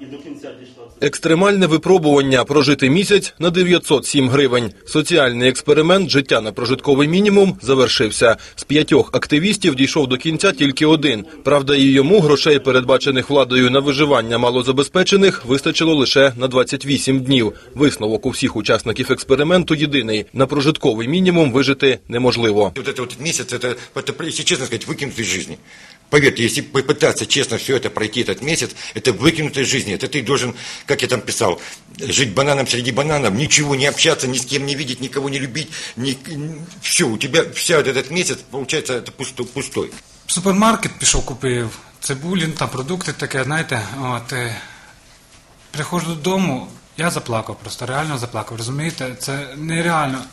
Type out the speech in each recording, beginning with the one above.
І до кінця дійшла Екстремальне випробування прожити місяць на 907 гривень. Соціальний експеримент життя на прожитковий мінімум завершився. З п'ятьох активістів дійшов до кінця тільки один. Правда, і йому грошей, передбачених владою на виживання малозабезпечених, вистачило лише на 28 днів. Висновок у всіх учасників експерименту єдиний: на прожитковий мінімум вижити неможливо. Вот это вот месяц, это, это, если честно сказать, выкинуть из жизни. Поверьте, если попытаться честно все это пройти этот месяц, это выкинуть из жизни. Это ты должен, как я там писал, жить бананом среди бананов, ничего не общаться, ни с кем не видеть, никого не любить. Ни, все, у тебя вся вот этот месяц, получается, это пустой. пустой. В супермаркет пішов, купив цибулін, там продукти таке, знаєте, от, е, приходжу додому, я заплакав просто, реально заплакав, розумієте? Це нереально.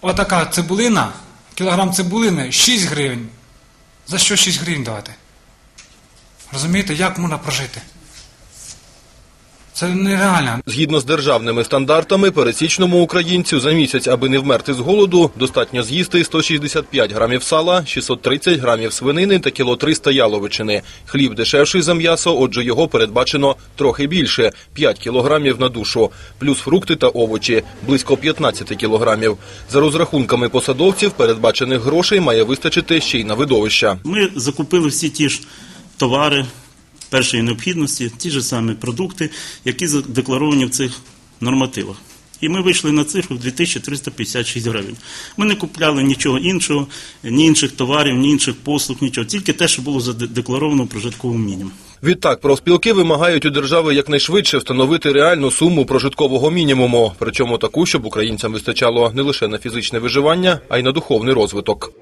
Отака цибулина, кілограм цибулини 6 гривень. За що 6 гривень давати? Розумієте, як можна прожити? Це нереально. Згідно з державними стандартами, пересічному українцю за місяць, аби не вмерти з голоду, достатньо з'їсти 165 грамів сала, 630 грамів свинини та кіло 300 яловичини. Хліб дешевший за м'ясо, отже його передбачено трохи більше – 5 кілограмів на душу. Плюс фрукти та овочі – близько 15 кілограмів. За розрахунками посадовців, передбачених грошей має вистачити ще й на видовища. Ми закупили всі ті ж товари першої необхідності, ті ж самі продукти, які задекларовані в цих нормативах. І ми вийшли на цифру в 2356 гривень. Ми не купляли нічого іншого, ні інших товарів, ні інших послуг, нічого. Тільки те, що було задекларовано в прожитковому мінімумі. Відтак, профспілки вимагають у держави якнайшвидше встановити реальну суму прожиткового мінімуму, причому таку, щоб українцям вистачало не лише на фізичне виживання, а й на духовний розвиток.